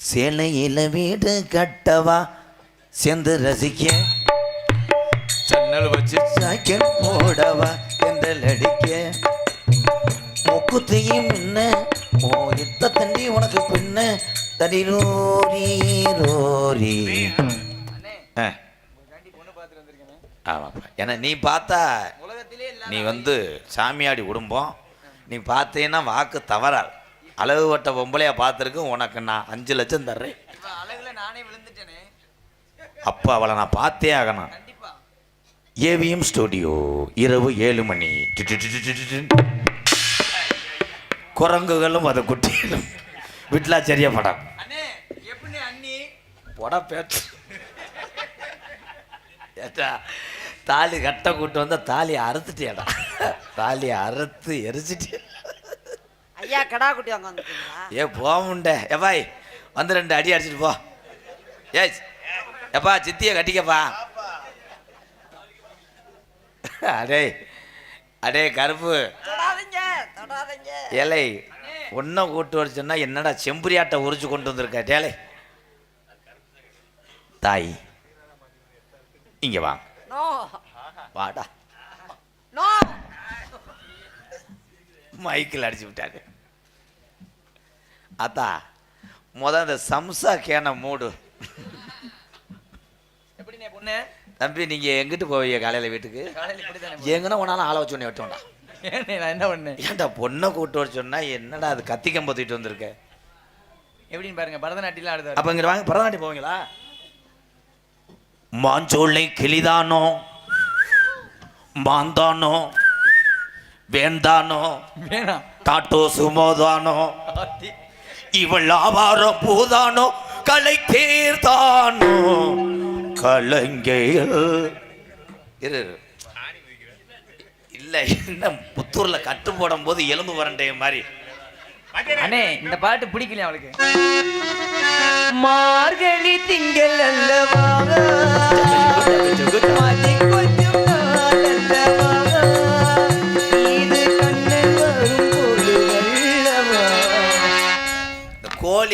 சேலையில வீடு கட்டவா? சேர்ந்து ரசிக்க. சன்னல் வச்சு சாக்கெட் போடவா? எந்தல் அடிக்க. முக்குத்தையும் முன்ன ஓ எத்த தண்டி உனக்கு பின்ன. தடி ரோரி ரோரி. ஆமாப்பா. ஏன்னா நீ பார்த்தா நீ வந்து சாமியாடி குடும்பம் நீ பார்த்தீங்கன்னா வாக்கு தவறாது அளவு வட்ட பொம்பளையா பார்த்துருக்கு உனக்கு நான் அஞ்சு லட்சம் தர்றேன். அழகுல நானே விழுந்துட்டேனே. அப்போ அவளை நான் பார்த்தே ஆகணும். ஏவிஎம் ஸ்டுடியோ இரவு ஏழு மணி. குரங்குகளும் அதை குட்டிகளும். படம். அண்ணே எப்படி அண்ணி? போட பேச்சு. தாலி கட்ட கூட்டு வந்தா தாலியை அறுத்துட்டியாடா. தாலியை அறுத்து எரிச்சிட்டியா? ஐயா கடா குட்டி வாங்க வந்துட்டீங்களா ஏ போக முண்டே. எப்பாய் வந்து ரெண்டு அடி அடிச்சிட்டு போ. ஏய் எப்பா சித்தியை கட்டிக்கப்பா. அடே அடே கருப்பு. ஏலை ஒன்றை கூட்டு வர என்னடா செம்புரியாட்டை உரிச்சு கொண்டு வந்திருக்க? டேலை. தாய் இங்க வா. வாடா. மைக்கில் அடிச்சு விட்டாங்க. அத்தா முத அந்த சம்சா கேன மூடு. எப்படிண்ணே பொண்ணு? தம்பி நீங்க எங்கிட்டு போவீங்க காலையில வீட்டுக்கு? காலையில எங்கன்னா உன்னாலும் ஆளை வச்சு உன்னை வெட்டோம்டா ஏண்ணே நான் என்ன பண்ணேன்? ஏன்டா பொண்ணை கூட்டு வர சொன்னா என்னடா அது கத்தி கம்பத்திட்டு வந்திருக்க? எப்படின்னு பாருங்க பரதநாட்டியம் ஆடுதாரு அப்ப இங்க வாங்க பரதநாட்டியம் போவீங்களா? மாஞ்சோலை கிளிதானோ? மாந்தானோ? வேந்தானோ வேணாம். டாட்டோ சுமோதானோ ஆத்தி. இவள் ஆவார பூதானோ? கலை தேர்தானோ? கலங்கையில் இரு. இல்ல என்ன புத்தூர்ல கட்டு போடும் போது எலும்பு வரண்டே மாதிரி. அண்ணே இந்த பாட்டு பிடிக்கலையா அவளுக்கு? மார்கழி திங்கள் அல்லவா?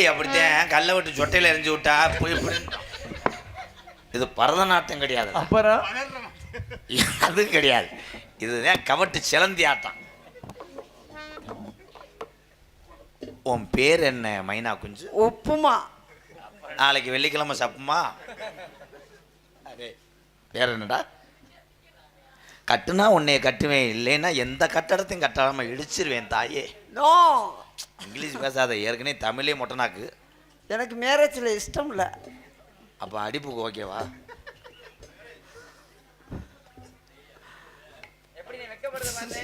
அப்படித்தான் கல்லை விட்டு சொட்டையில எரிஞ்சு விட்டா புய். இது பரதநாட்டியம் கிடையாது. அப்புறம்? அது கிடையாது. இதுதான் கவட்டு சிலந்தி ஆட்டம். உன் பேர் என்ன மைனா குஞ்சு? உப்புமா. நாளைக்கு வெள்ளிக்கிழமை சப்புமா பேர் என்னடா? கட்டுனா உன்னைய கட்டுவேன் இல்லைன்னா எந்த கட்டடத்தையும் கட்டாம இடிச்சிருவேன் தாயே. நோ. பேசாத ஏற்கனவே தமிழே மொட்டனாக்கு. எனக்கு மேரேஜில் இஷ்டம் இல்லை. அப்போ அடிப்புக்கு ஓகேவா எப்படி நீ வெக்கப்படுறது பாரு.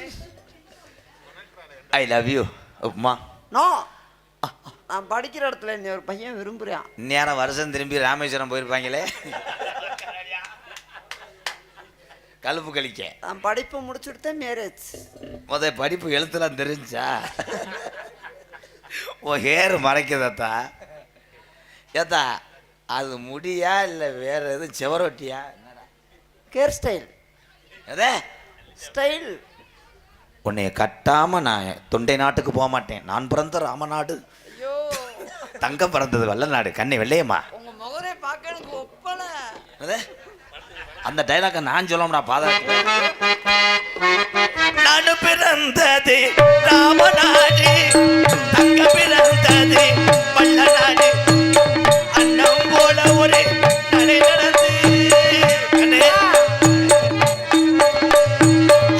I love you upma. No நான் படிக்கிற இடத்துல என்னை ஒரு பையன் விரும்புகிறான் நேரம் வருஷம் திரும்பி ராமேஸ்வரம் போயிருப்பாங்களே? கழுப்பு கழிக்க. நான் படிப்பு முடிச்சுட்டு மேரேஜ் முத படிப்பு எழுத்துலாம் தெரிஞ்சா? ஓ ஹேர் மறைக்குதாத்தா ஏத்தா அது முடியா இல்லை வேற எதுவும் செவரொட்டியா? கேர் ஸ்டைல் அதே ஸ்டைல் உன்னைய கட்டாம நான் தொண்டை நாட்டுக்கு போக மாட்டேன். நான் பிறந்த ராமநாடு. ஐயோ. தங்கம் பிறந்தது வல்ல நாடு கண்ணை வெள்ளையம்மா. உங்க முகரே பார்க்க எனக்கு ஒப்பலை. அதே அந்த டைலாக நான் சொல்லணும்டா பாதாட்டு நான் பிறந்தது ராமநாடு தங்க பிறந்தது வல்ல அண்ணம் போல ஒரு நடை நடந்து.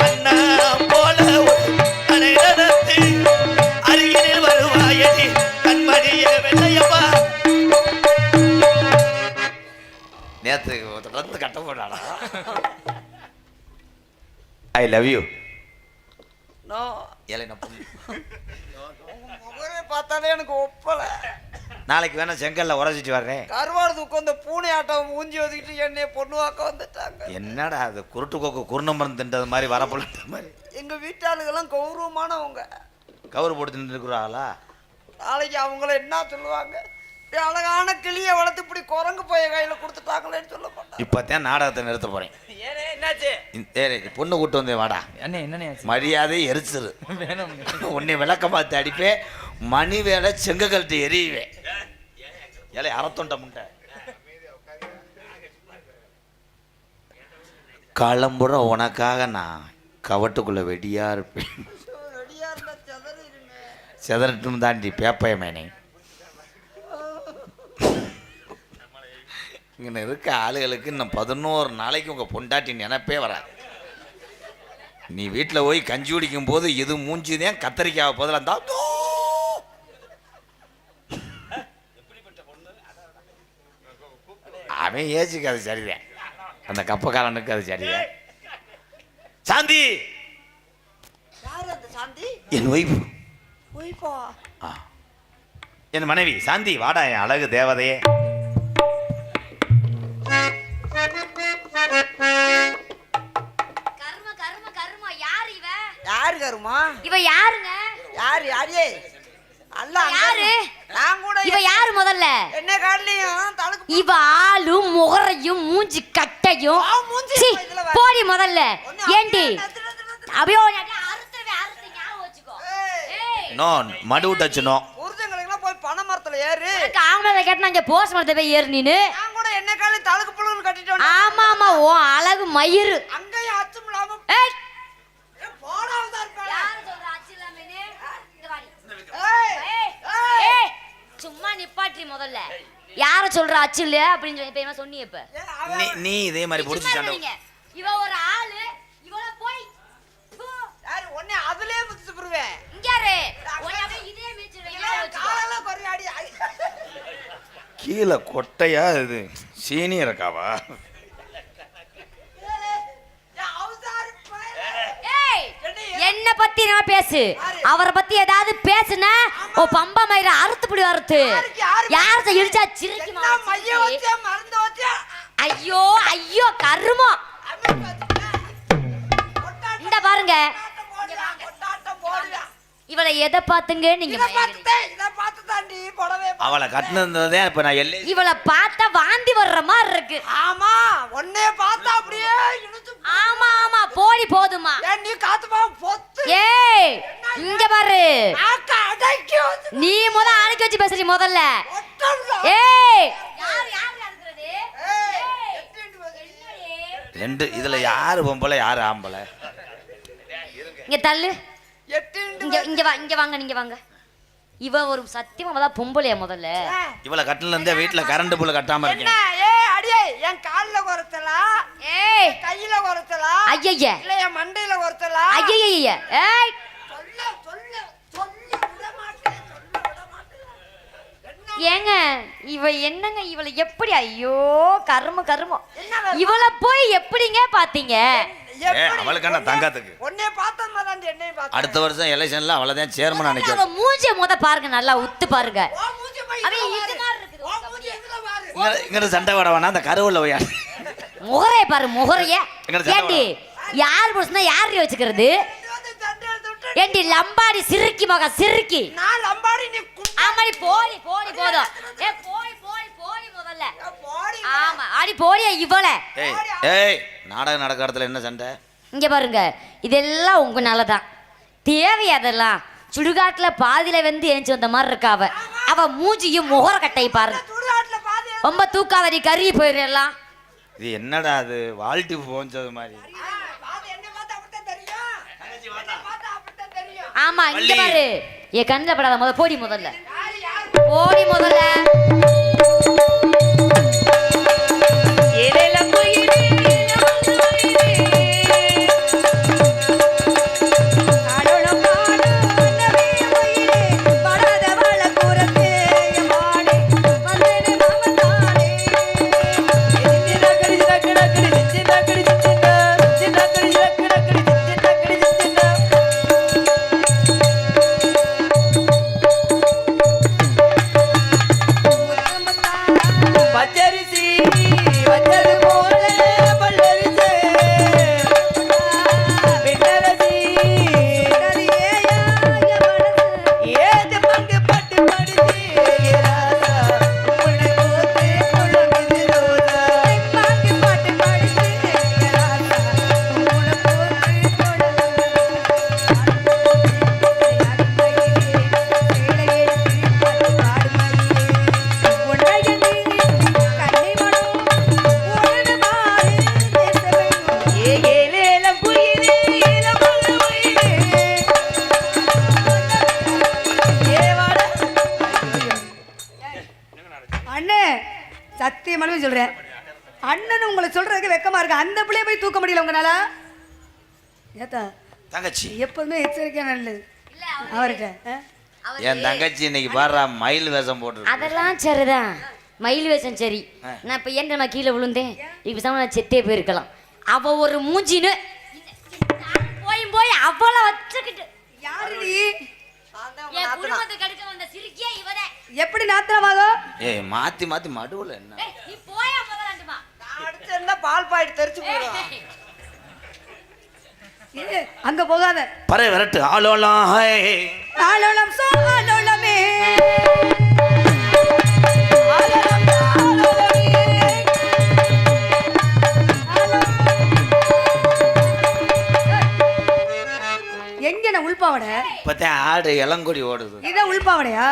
அண்ணம் போல ஒரு நடை நடந்து. அருகினில் வருவாயடி கண்மணிய வெள்ளையப்பா. நேற்று தொடர்ந்து கட்ட போடாடா ஐ லவ் யூ ஏழை நான் பொண்ணு பார்த்தாலே எனக்கு ஒப்பலை. நாளைக்கு வேணா செங்கல்ல உரைச்சிட்டு வர்றேன். கருவாடு தூக்கம் இந்த பூனை ஆட்டம் மூஞ்சி ஒதுக்கிட்டு என்னைய பொண்ணு வாக்க வந்துட்டாங்க. என்னடா அது குருட்டு கோக்கு குருணம்பரம் தின்றது மாதிரி வரப்பொழுது மாதிரி. எங்க வீட்டாளுகெல்லாம் கௌரவமானவங்க. கவுரு போட்டு தின்னு இருக்கிறாங்களா நாளைக்கு அவங்கள என்ன சொல்லுவாங்க? அழகான கிளியை வளர்த்து இப்படி குரங்கு போய கையில கொடுத்துட்டாங்களேன்னு சொல்ல மாட்டாங்க. இப்போத்தான் நாடகத்தை நிறுத்த போறேன். ஏனே என்னாச்சு? ஏய், பொண்ணு கூட்டு வந்தேன் வாடா. அண்ணே என்னண்ணே மரியாதை எரிச்சிரு. வேணும். உன்னை விளக்க பார்த்து அடிப்பேன் மணி வேலை செங்க கழட்டு எரியுவேன் ஏலே அறத்தொண்ட முண்டை. காலம்புற உனக்காக நான் கவட்டுக்குள்ள வெடியா இருப்பேன். செதறட்டும் தாண்டி பேப்பயமேனே இங்கே இருக்க ஆளுகளுக்கு இன்னும் பதினோரு நாளைக்கு உங்கள் பொண்டாட்டி நினைப்பே வராது. நீ வீட்டில் போய் கஞ்சி குடிக்கும் போது இது மூஞ்சிதான் கத்தரிக்காய் பதிலாக இருந்தா தூ. அவன் ஏஜுக்கு அது சரிதான் அந்த கப்பக்காரனுக்கு அது சரிதான் சாந்தி! அந்த என் ஒய்ஃப். என் மனைவி. சாந்தி வாடா என் அழகு தேவதையே. யாரு கருமா இவ யாருங்க? யாரு யாரே? அல்ல யாரு? நான் கூட இவ யாரு முதல்ல? என்ன காடலையும் தனக்கு இவ ஆளும் முகரையும் மூஞ்சி கட்டையும். மூஞ்சி போடி முதல்ல. ஏண்டி? அப்படியே அறுத்து ஞாபகம் வச்சுக்கோ. மடு போய் பனை மரத்துல ஏறு. எனக்கு ஆம்பளை கேட்டா இங்க போஸ்ட் மரத்தை போய் ஏறு நீனு நான் கூட என்ன காலி தழுக்கு புழுன்னு கட்டிட்டு ஆமா ஆமா ஓ அழகு மயிறு. அங்கேயும் அச்சம் இல்லாம ஏய் ஏ, போடாம தான் இருப்பேன் யாரு சொல்ற அச்சு இல்லாமனு இங்க வாடி ஏய், ஏய் ஏய். ஏய் சும்மா நிப்பாட்டி முதல்ல. யார சொல்ற அச்சு இல்ல அப்படின்னு சொல்லி இப்ப என்ன சொன்னீங்க இப்ப. நீ இதே மாதிரி பிடிச்சி சண்டை. இவ ஒரு ஆளு இவள போய். யாரு அதுலயே முத்து புருவேன் இங்க இதே. காலெல்லாம் கீழே கொட்டையா இது? சீனி இருக்காவா ஏய், என்ன பத்தி நான் பேசு. அவரை பத்தி ஏதாவது பேசுன ஓ பம்பா மயிர அறுத்து பிடி யாருக்கு? யாரத்த இடிச்சா சிரிக்கி? வச்சே மறந்து வச்சே ஐயோ ஐயோ கருமம்? கொட்டாட்டம் இந்த பாருங்க. இவளை எதை பாத்துங்க நீங்க அவளை கட்டினதே இப்ப நான் எல்லை இவளை பார்த்தா வாந்தி வர்ற மாதிரி இருக்கு. ஆமா உன்னைய பார்த்தா அப்படியே ஆமா ஆமா போடி போதுமா. ஏன் நீ காத்துமா பொத்து. ஏய் இங்க பாரு. நீ முத அணைக்கி வச்சு பேசுறீ முதல்ல. ஏய். ரெண்டு இதுல யாரு பொம்பளை யாரு ஆம்பளை? இங்க தள்ளு. இங்க இங்க வா இங்க வாங்க நீங்க வாங்க. இவ ஒரு சத்தியமா தான் பொம்பளையா முதல்ல. இவளை கட்டில இருந்தே வீட்டுல கரண்ட் புல் கட்டாம என்ன? இருக்கேன். ஏய் அடியே என் கால்ல குறைச்சலா ஏய்! கையில குறைச்சலா ஐயய்ய! இல்ல என் மண்டையில குறைச்சலா ஐயய்ய! ஏய் சொல்ல சொல்ல சொல்ல விட மாட்டேன் சொல்ல விட மாட்டேன் என்ன ஏங்க இவ என்னங்க இவளை எப்படி ஐயோ கரும வேலை? இவளை போய் எப்படிங்க பாத்தீங்க? அவளுக்கு என்ன தங்கத்துக்கு? என்னையும் அடுத்த வருஷம் எலெக்ஷன்ல அவளைதான் சேர்மன் அவ நினைக்கிறேன் முத பாருங்க நல்லா உத்து பாருங்க. அவன் இது. மாதிரி இருக்குது. இங்க சண்டை வட வேணா அந்த கருவுல போய் முகரைய பாரு முகரைய. ஏண்டி யார் புருஷனா யார் வச்சுக்கிறது? ஏண்டி லம்பாடி சிறுக்கி மக சிறுக்கி. நான் லம்பாடி நீ கும்- ஆமாடி போடி போடி போதும். ஏ போடி போடி போடி முதல்ல. ஆமா அடி போடியா இவள? ஏய் ஏய் நாடகம் நடக்கிற இடத்துல என்ன சண்டை? இங்க பாருங்க இதெல்லாம் உங்க நல்லதான் தேவை அதெல்லாம் சுடுகாட்டுல பாதியில வந்து ஏஞ்சி வந்த மாதிரி இருக்கா அவ. அவ மூஞ்சியும் முகர கட்டை பாருங்க. ரொம்ப தூக்காதடி கறி போயிடலாம் இது என்னடா அது? வாழ்ட்டு போஞ்சது மாதிரி. ஆ, பாதி என்னை பார்த்தா அப்படித்தான் தெரியும். என்னை பார்த்தா. அப்படித்தான் தெரியும். ஆமா இங்க. பாரு. என் கண்ணில் படாத முத போடி முதல்ல. ஓடி முதல்ல. தங்கச்சி. எப்போதுமே எச்சரிக்கையா நல்லது அவர்கிட்ட? என் தங்கச்சி இன்னைக்கு பாடுறா மயில் வேஷம் போட்டு அதெல்லாம் சரிதான். மயில் வேஷம் சரி. நான் இப்போ ஏன் நம்ம கீழே விழுந்தேன்? இப்போ சம நான் செத்தே போயிருக்கலாம். அவ ஒரு மூஞ்சின்னு போய் போய் அவளை வச்சுக்கிட்டு. யாரு நான் என் நாத்தனா. குடும்பத்தை கெடுக்க வந்த சிரிக்கியே இவதே எப்படி நாத்திரமாகும் ஏய் மாத்தி மாத்தி மடுவுல என்ன? நீ போயா முதலாண்டுமா? நான் அடிச்சிருந்தா பால் பாயிட்டு தெரிச்சு போயிடும். அங்க போகாத. பறை விரட்டு. ஆலோலாம் ஹே ஆலோலம் சோ ஆலோலமே. எங்க நான் உள்பாவட? இப்பதான் ஆடு இளங்கொடி ஓடுது. இதான் உள்பாவடையா?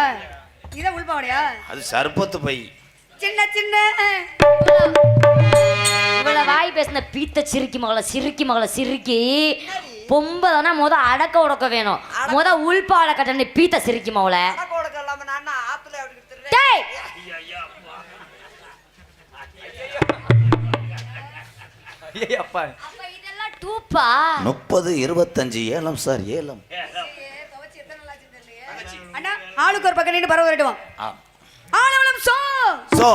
இதான் உள்பாவடையா? அது சர்பத்து பை. சின்ன சின்ன. இவ்வளவு வாய் பேசின பீத்த சிரிக்கி மகள சிரிக்கி மகள சிரிக்கி. பொம்பதானா முத அடக்க உடக்க வேணும். முத உள்பாவளை கட்டணி பீத்த சிரிக்கி மகள. முப்பது இருபத்தஞ்சு ஏலம் சார் ஏலம். ஆளுக்கு ஒரு பக்கம் நின்று பரவ விட்டுவான் ஆ. ஆலோலம் சோ! சோ.